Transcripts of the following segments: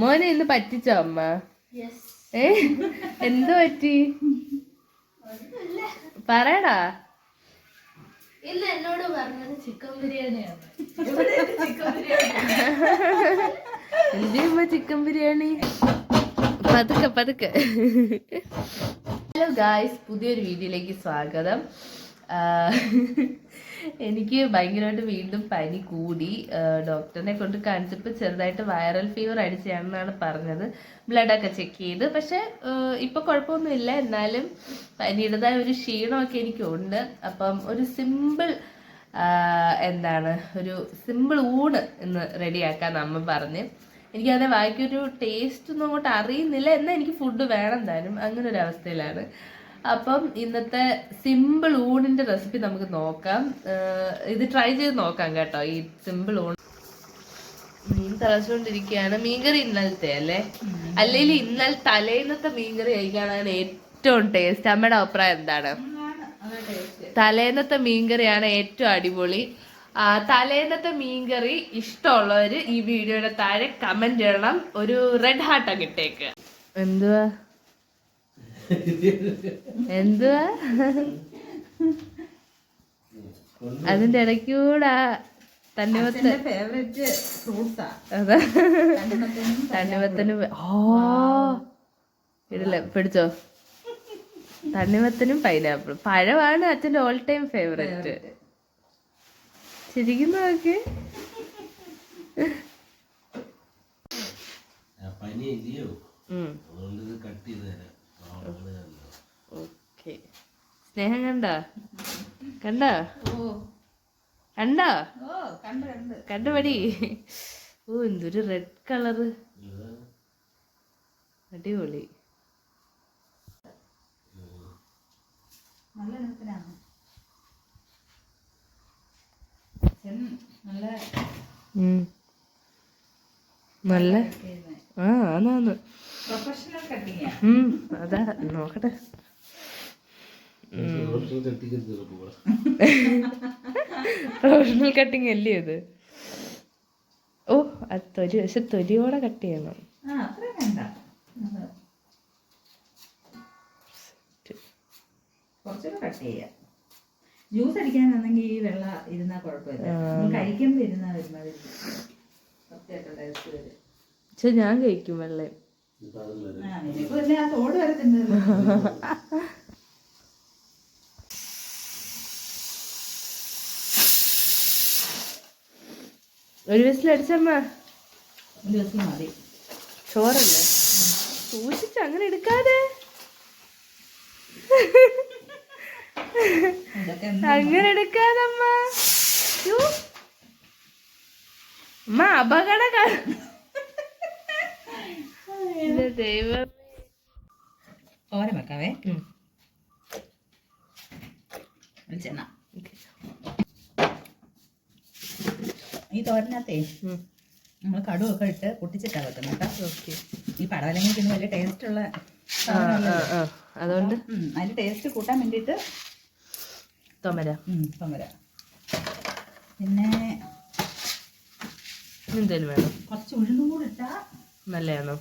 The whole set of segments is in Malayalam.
മോനെ ഇന്ന് പറ്റിച്ചോ അമ്മ? ഏ? എന്ത് പറ്റി? പറയടാ. ഇന്ന് എന്നോട് പറഞ്ഞത് ചിക്കൻ ബിരിയാണിയാണ് അമ്മ ചിക്കൻ ബിരിയാണി? പതുക്കെ പതുക്കെ. ഹലോ ഗായ്സ് പുതിയൊരു വീഡിയോയിലേക്ക് സ്വാഗതം. എനിക്ക് ഭയങ്കരമായിട്ട് വീണ്ടും പനി കൂടി. ഡോക്ടറിനെ കൊണ്ട് കാണിച്ചപ്പോൾ ചെറുതായിട്ട് വൈറൽ ഫീവർ അടിച്ചാണെന്നാണ് പറഞ്ഞത്. ബ്ലഡൊക്കെ ചെക്ക് ചെയ്ത്. പക്ഷെ ഇപ്പോൾ ഇപ്പൊ കുഴപ്പമൊന്നുമില്ല. എന്നാലും പനിയുടേതായ ഒരു ക്ഷീണമൊക്കെ എനിക്കുണ്ട്. അപ്പം ഒരു സിമ്പിൾ എന്താണ് ഒരു സിമ്പിൾ ഊണ് ഇന്ന് റെഡിയാക്കാൻ അമ്മ പറഞ്ഞ്. എനിക്കതിനെ വായിക്കൊരു ടേസ്റ്റ് ഒന്നും അങ്ങോട്ട് അറിയുന്നില്ല. എന്നാൽ എനിക്ക് ഫുഡ് വേണം താനും അങ്ങനെ ഒരു അവസ്ഥയിലാണ് അപ്പം ഇന്നത്തെ സിമ്പിൾ ഊണിന്റെ റെസിപ്പി നമുക്ക് നോക്കാം. ഇത് ട്രൈ ചെയ്ത് നോക്കാം കേട്ടോ ഈ സിമ്പിൾ ഊൺ മീൻ തിളച്ചുകൊണ്ടിരിക്കുകയാണ്. മീൻകറി ഇന്നലത്തെ അല്ലേ? അല്ലെങ്കിൽ ഇന്നലെ തലേന്നത്തെ മീൻകറി കഴിക്കാനാണ് ഏറ്റവും ടേസ്റ്റ് അമ്മയുടെ അഭിപ്രായം എന്താണ്? തലേന്നത്തെ മീൻകറിയാണ് ഏറ്റവും അടിപൊളി. തലേന്നത്തെ മീൻകറി ഇഷ്ടമുള്ളവർ ഈ വീഡിയോയുടെ താഴെ കമന്റ് ചെയ്യണം ഒരു റെഡ് ഹാർട്ട് ഇട്ടേക്ക്. എന്തുവാ? എന്തുവാ? അതിന്റെ ഇടയ്ക്കൂടെ അതാ. തണ്ണിമത്തനും ഓ. ഇടില്ല പിടിച്ചോ. തണ്ണിമത്തനും പൈനാപ്പിൾ പഴമാണ് അച്ഛന്റെ ഓൾ ടൈം ഫേവറേറ്റ് ശരിക്കും നോക്ക്. പനി ഇല്ലയോ. അതുകൊണ്ട് ഇത് കട്ട് ചെയ്ത് തരാം പാവങ്ങൾ കണ്ടോ? ഓക്കെ സ്നേഹം കണ്ട? കണ്ട? കണ്ട? കണ്ടുപടി. ഓ എന്തൊരു റെഡ് കളറ് അടിപൊളി. നല്ല ആ അതാണ്. പ്രൊഫഷണൽ അതാ. നോക്കട്ടെ. പ്രൊഫഷണൽ കട്ടിങ് അല്ലേ അത് ഓ അത് തൊലി പക്ഷെ തൊലിയോടെ കട്ട് ചെയ്യണം. ആ അത്ര വേണ്ട. അത് കുറച്ചുകൂടെ കട്ട് ചെയ്യാം. ജ്യൂസ് അടിക്കാനാണെങ്കിൽ ഈ വെള്ള കുഴപ്പമില്ല. കഴിക്കുമ്പോൾ പക്ഷെ ഞാൻ കഴിക്കും വെള്ളം. ആ നിനക്കും ഇല്ല ആ തോട് വരെ ഒരു വിസിൽ ഒരു മതി. ചോറല്ലേ? സൂക്ഷിച്ച് അങ്ങനെ എടുക്കാതെ. അങ്ങനെ എടുക്കാതമ്മ. അമ്മ അപകട ദൈവം തോരൻ വെക്കാവേ. ഉം. ഈ തോരനകത്തേ. നമ്മൾ കടുവൊക്കെ ഇട്ട് പൊട്ടിച്ചിട്ടാ വെക്കുന്നത് കേട്ടോ. ഈ പടവലങ്ങ പിന്നെ വലിയ ടേസ്റ്റ് ഉള്ള അതുകൊണ്ട്? അതിന്റെ ടേസ്റ്റ് കൂട്ടാൻ വേണ്ടിയിട്ട് തൊമര. തൊമര. പിന്നെ എന്തേലും വേണം? കുറച്ച് ഉഴുന്നും കൂടെ ഇട്ടാ നല്ലതാണോ.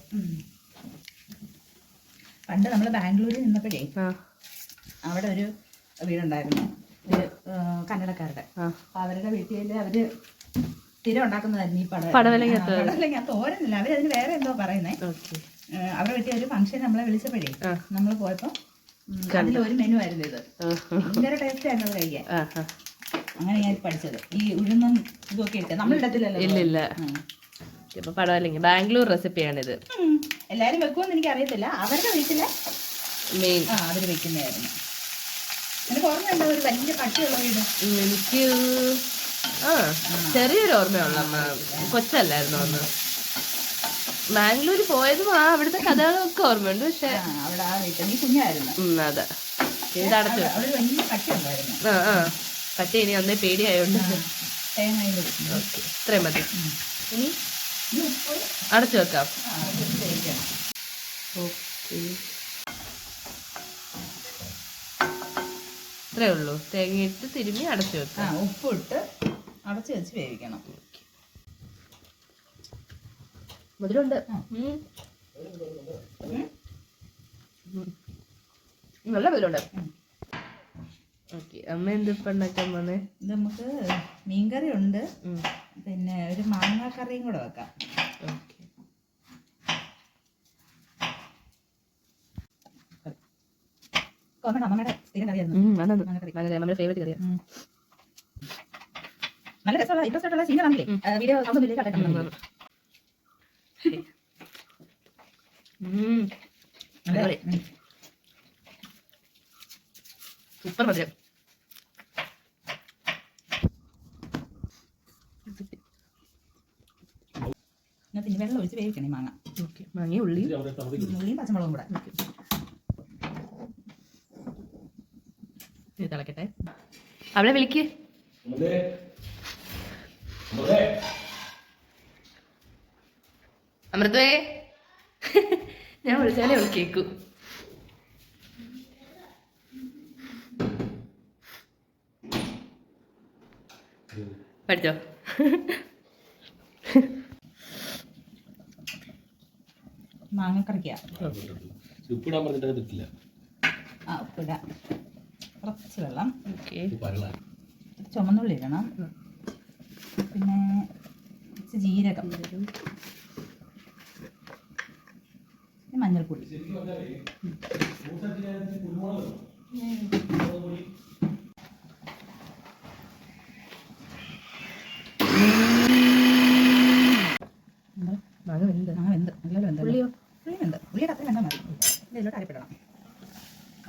പണ്ട് നമ്മൾ ബാംഗ്ലൂരിൽ നിന്നപ്പോഴേ അവിടെ ഒരു വീടുണ്ടായിരുന്നു. ഒരു കന്നഡക്കാരുടെ അപ്പൊ അവരുടെ വീട്ടിൽ അവർ സ്ഥിരം ഉണ്ടാക്കുന്നതായിരുന്നു ഈ പട. പടവലങ്ങ തോരുന്നില്ല പടവലങ്ങ തോരനില്ല അവരതിന് വേറെ എന്തോ പറയുന്നേ. അവിടെ പറ്റിയ ഒരു ഫംഗ്ഷൻ നമ്മളെ വിളിച്ചപ്പോഴേ. നമ്മൾ പോയപ്പോ അതിൽ ഒരു മെനു ആയിരുന്നു ഇത്. ഭയങ്കര ടേസ്റ്റ് ആയിരുന്നു അത് കഴിക്കാൻ. അങ്ങനെ ഞാൻ പഠിച്ചത്. ഈ ഉഴുന്നും ഇതൊക്കെ ഇട്ട്. നമ്മൾ ഇടത്തില്ലല്ലോ ഇല്ലില്ല. ഇപ്പൊ പടവല്ലെങ്കിൽ ബാംഗ്ലൂർ റെസിപ്പിയാണിത്. എല്ലാരും വെക്കുമെന്ന് എനിക്ക് അറിയത്തില്ല അവരുടെ വീട്ടിലെ മെയിൻ ആ അവർ വെക്കുന്നതായിരുന്നു. എനിക്ക് ഓർമ്മയുണ്ടോ? ഒരു വലിയ പട്ടിയുള്ള വീട്. എനിക്ക് ആ ചെറിയൊരു ഓർമ്മയുള്ള. അമ്മ കൊച്ചല്ലായിരുന്നു അന്ന്. ബാംഗ്ലൂർ പോയതും ആ അവിടുത്തെ കഥകളൊക്കെ ഓർമ്മയുണ്ട് പക്ഷെ അവിടെ ആ വീട്ടിൽ നീ കുഞ്ഞായിരുന്നു. ഉം, അതെ. ഇത് അടച്ചു അവിടെ ഒരു വലിയ ഉണ്ടായിരുന്നു ആ ആ. പക്ഷേ ഇനി അന്നേ പേടിയായോണ്ട്. ഇത്രയും മതി. ഇനി? അടച്ചു വെക്കാം. ഓക്കെ. ഇത്രേ ഉള്ളൂ. തേങ്ങയിട്ട് തിരുമ്മി അടച്ചു വെക്കാം. ഉപ്പിട്ട് അടച്ച് വെച്ച് വേവിക്കണം. മധുരമുണ്ട്. നല്ല മധുരമുണ്ട്. ഓക്കെ. അമ്മ എന്തിപ്പോ ഉണ്ടാക്കാൻ പോന്നെ? ഇത് നമുക്ക് മീൻകറി ഉണ്ട്. പിന്നെ ഒരു മാങ്ങ കറിയും കൂടെ വെക്കാം. ഓക്കെ. അമ്മയുടെ സ്ഥിരം കറിയായിരുന്നു. നമ്മുടെ ഫേവറേറ്റ് കറിയാ. ഉം. നല്ല രസമുള്ള ഇൻട്രസ്റ്റ് ആയിട്ടുള്ള സീനാണെങ്കിലേ വീഡിയോ വലിയ കണ്ടിട്ടുണ്ട്. സൂപ്പർ മധുരം. പിന്നെ വെള്ളം ഒഴിച്ച് വേവിക്കണേ മാങ്ങ. മാങ്ങയും ഉള്ളിയും. ഉള്ളി ഉള്ളിയും പച്ചമുളകും കൂടെ. ഇത് തിളക്കട്ടെ. അവളെ വിളിക്ക്. അമൃതേ. ഞാൻ വിളിച്ചാലേ അവൾ കേക്കൂ. പഠിച്ചോ? മാങ്ങക്കറിക്കാ. ഉപ്പിടാൻ പറഞ്ഞിട്ട് ആ ഉപ്പിടാം. കുറച്ച് വെള്ളം. ഓക്കെ. ചുമന്നുള്ളി ഇടണം. പിന്നെ കുറച്ച് ജീരകം. മഞ്ഞൾപ്പൊടി. വെന്ത്. വെന്ത്. വെന്ത് ഉള്ളിയോ ഉള്ളി വെന്ത്. ഉള്ളിയുടെ അത്രയും വെന്താൽ മതി ഇതിലോട്ട് അരപ്പിടണം.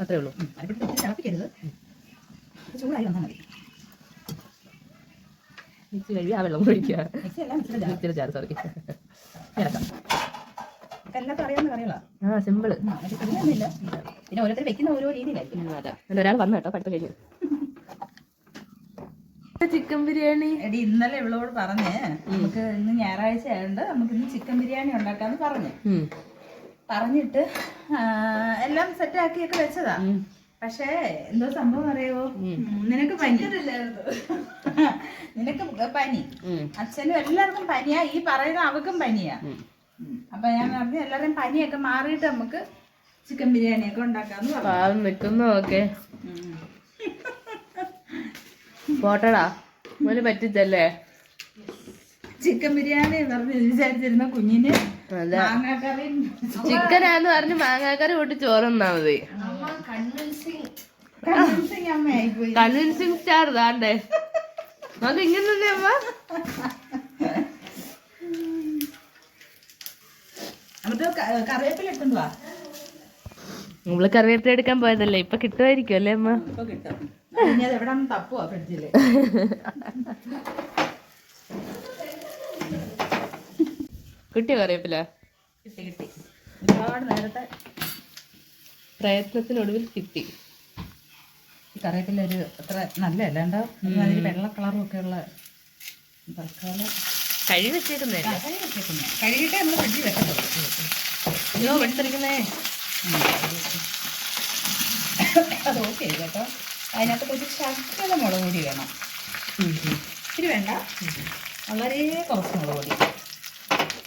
അത്രേ ഉള്ളൂ. അരപ്പിട്ട് തിളപ്പിക്കരുത്. ഇത് ചൂടായി വന്നാൽ മതി. മിക്സി കഴുകി ആ വെള്ളം ഒഴിക്കുക മിക്സിയുടെ ചാറ് സോറി. കറികളാണ് ആ സിമ്പിൾ. പിന്നെ ഓരോരുത്തർ വെക്കുന്ന ഓരോ രീതിയിലായിരിക്കും അതാ ഒരാൾ വന്നു കേട്ടോ പഠിത്തം കഴിഞ്ഞു. ചിക്കൻ ബിരിയാണി. എടി ഇന്നലെ ഇവളോട് പറഞ്ഞ് നമുക്ക് ഇന്ന് ഞായറാഴ്ച ആയതുകൊണ്ട് നമുക്ക് ഇന്ന് ചിക്കൻ ബിരിയാണി ഉണ്ടാക്കാന്ന് പറഞ്ഞു. പറഞ്ഞിട്ട് എല്ലാം സെറ്റ് ആക്കിയൊക്കെ വെച്ചതാ. പക്ഷേ എന്തോ സംഭവം അറിയോ നിനക്ക് പനി. നിനക്ക് പനി. അച്ഛനും എല്ലാവർക്കും പനിയാ. ഈ പറയുന്ന അവക്കും പനിയാ. അപ്പൊ ഞാൻ പറഞ്ഞു എല്ലാവരും പനിയൊക്കെ മാറിയിട്ട് നമുക്ക് ചിക്കൻ ബിരിയാണി ഒക്കെ ഉണ്ടാക്കാന്ന് പറഞ്ഞു. പാവം നിൽക്കുന്നു ഓക്കെ. പോട്ടടാ. മോന് പറ്റിച്ചല്ലേ? ചിക്കൻ ബിരിയാണി പറഞ്ഞ് വിചാരിച്ചിരുന്ന കുഞ്ഞിന് മാങ്ങാക്കറി ചിക്കനാന്ന് പറഞ്ഞ് മാങ്ങാക്കറി കൂട്ടി ചോറുന്നാ മതി. കൺവിൻസിങ്. സ്റ്റാർ താണ്ടേ നമുക്ക് ഇങ്ങനെ തന്നെ അമ്മ. നമ്മൾ കറിവേപ്പില എടുക്കാൻ പോയതല്ലേ ഇപ്പൊ കിട്ടുമായിരിക്കും അല്ലേ അമ്മ? ഇപ്പൊ കിട്ടും. ഇനി അത് എവിടെ തപ്പുവാ ഫ്രിഡ്ജിൽ. കിട്ടിയോ കറിവേപ്പില? കിട്ടി കിട്ടി. ഒരുപാട് നേരത്തെ പ്രയത്നത്തിനൊടുവിൽ കിട്ടി. ഈ കറിവേപ്പില ഒരു അത്ര നല്ലതല്ല. അല്ലാണ്ട് അതിൽ വെള്ള കളറും ഒക്കെ ഉള്ള തൽക്കാലം. കഴി വെച്ചേക്കുന്നേ കഴുകി വെച്ചേക്കുന്നെ. കഴുകിയിട്ടേ നമ്മൾ ഫ്രിഡ്ജിൽ വെക്കത്തുള്ളൂ. എടുത്തിരിക്കുന്നേ അത് ഓക്കെ കേട്ടോ അതിനകത്ത് കുറച്ച് ശക്തത മുളക് പൊടി വേണം. ഇത്തിരി വേണ്ട. വളരെ കുറച്ച് മുളക് പൊടി.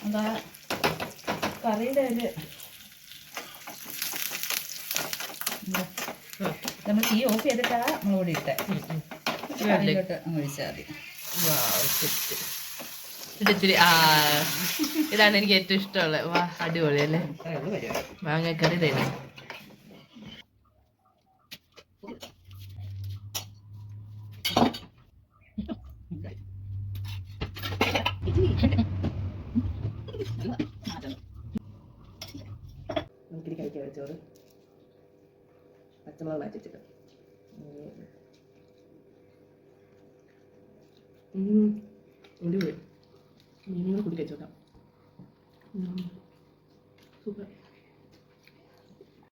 അതാ കറിയുടെ ഒരു എന്താ, നമ്മൾ തീ ഓഫ് ചെയ്തിട്ടാ മുളകൂടി ഇട്ട്. ഒഴിച്ചാൽ മതി. ഇത്തിരി ആ ഇതാണ് എനിക്ക് ഏറ്റവും ഇഷ്ടമുള്ളത്. വാ അടിപൊളി അല്ലേ? മാങ്ങക്കറി കഴിക്കാം ചോറ്. പച്ചമുളക് മാറ്റി വെച്ചിട്ട് അടിപൊളി മീനുകൾ കൂടി സൂപ്പർ.